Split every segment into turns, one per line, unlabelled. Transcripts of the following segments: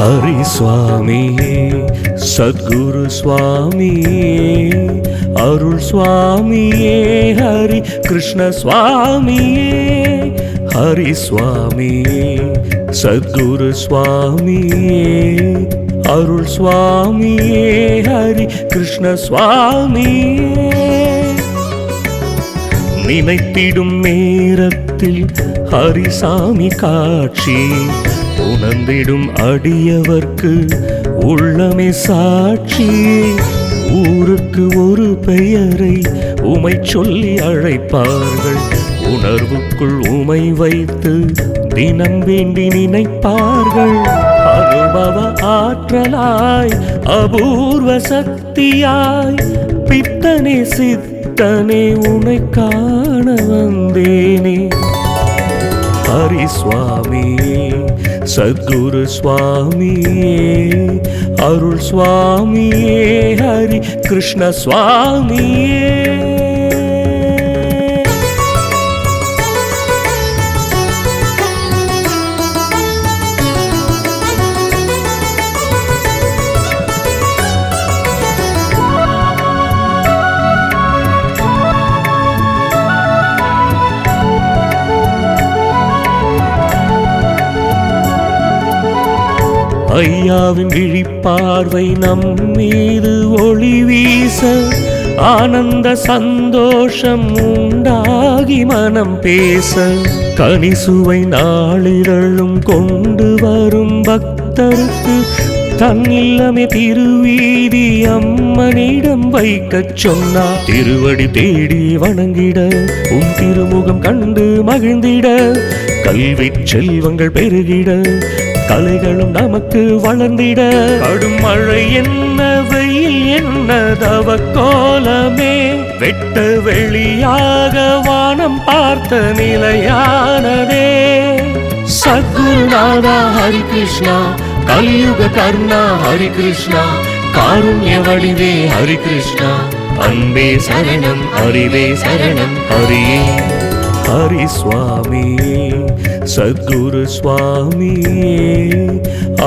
ஹரி சுவாமியே சத்குரு சுவாமியே அருள் சுவாமியே ஹரி கிருஷ்ண சுவாமியே ஹரி சுவாமியே சத்குரு சுவாமியே அருள் சுவாமியே ஹரி கிருஷ்ண சுவாமியே. நினைத்திடும் நேரத்தில் ஹரிசாமி காட்சி. உணர்ந்திடும் அடியவர்க்கு உள்ளமே சாட்சி. ஊருக்கு ஒரு பெயரை உமை சொல்லி அழைப்பார்கள். உணர்வுக்குள் உமை வைத்து தினம் வேண்டி நினைப்பார்கள். அனுபவ ஆற்றலாய் அபூர்வ சக்தியாய் பித்தனே சித்தனே உனை காண வந்தேனே. ஹரி சுவாமி சத்குரு சுவாமியே அருள் சுவாமியே ஹரி கிருஷ்ண சுவாமியே. ஐயாவின் விழிப்பார்வை நம் மீது ஒளி வீச ஆனந்த சந்தோஷம் உண்டாகி மனம் பேச. கனிசுவை நாளிதழும் கொண்டு வரும் பக்தருக்கு தன்னில்லமே திருவீதி அம்மனிடம் வைக்கச் சொன்னார் திருவடி தேடி வணங்கிட உன் திருமுகம் கண்டு மகிழ்ந்திட. கல்வி செல்வங்கள் பெருகிட தலைகளும் நமக்கு வளர்ந்திட. கடும் மழை என்ன வெயில் என்ன தவ கோலமே வெட்ட வெளியாக வானம் பார்த்த நிலையானதே. சத்குருநாதா ஹரி கிருஷ்ணா. கலியுக கர்ணா ஹரி கிருஷ்ணா. காருண்ய வடிவே ஹரி கிருஷ்ணா. அன்பே சரணம் அறிவே சரணம் ஹரியே. ஹரி சுவாமியே சத்குரு சுவாமியே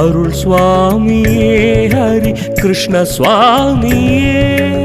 அருள் சுவாமியே ஹரி கிருஷ்ண சுவாமியே.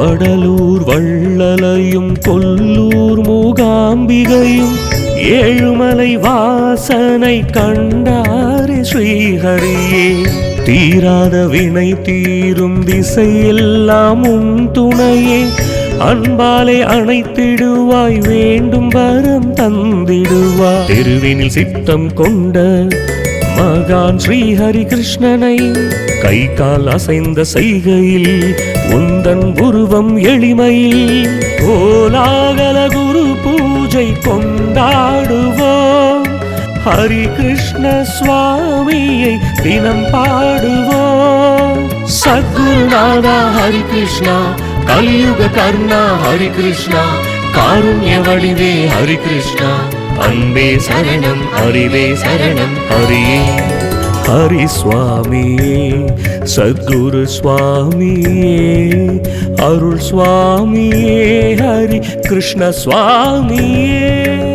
வடலூர் வள்ளலையும் கொல்லூர் மூகாம்பிகையும் ஏழுமலை வாசனை கண்டாரே ஸ்ரீஹரியே. தீராத வினை தீரும் திசையெல்லாம் உன் துணையே. அன்பாலே அணைத்திடுவாய் வேண்டும் வரம் தந்திடுவாய். தெருவினில் சித்தம் கொண்ட மகான் ஸ்ரீ ஹரி கிருஷ்ணனை கை கால் அசைந்த செய்கையில் உந்தன் உருவம் எளிமையில் கோலாகல குரு பூஜை கொண்டாடுவோம். ஹரி கிருஷ்ண சுவாமியை தினம் பாடுவோம். சத்குருநாதா ஹரி கிருஷ்ணா கலியுக கர்ணா ஹரி கிருஷ்ணா காருண்ய வடிவே ஹரி கிருஷ்ணா அன்பே சரணம் அறிவே சரணம் ஹரியே. ஹரி சுவாமியே சத்குரு சுவாமியே அருள் சுவாமியே ஹரி கிருஷ்ண சுவாமியே.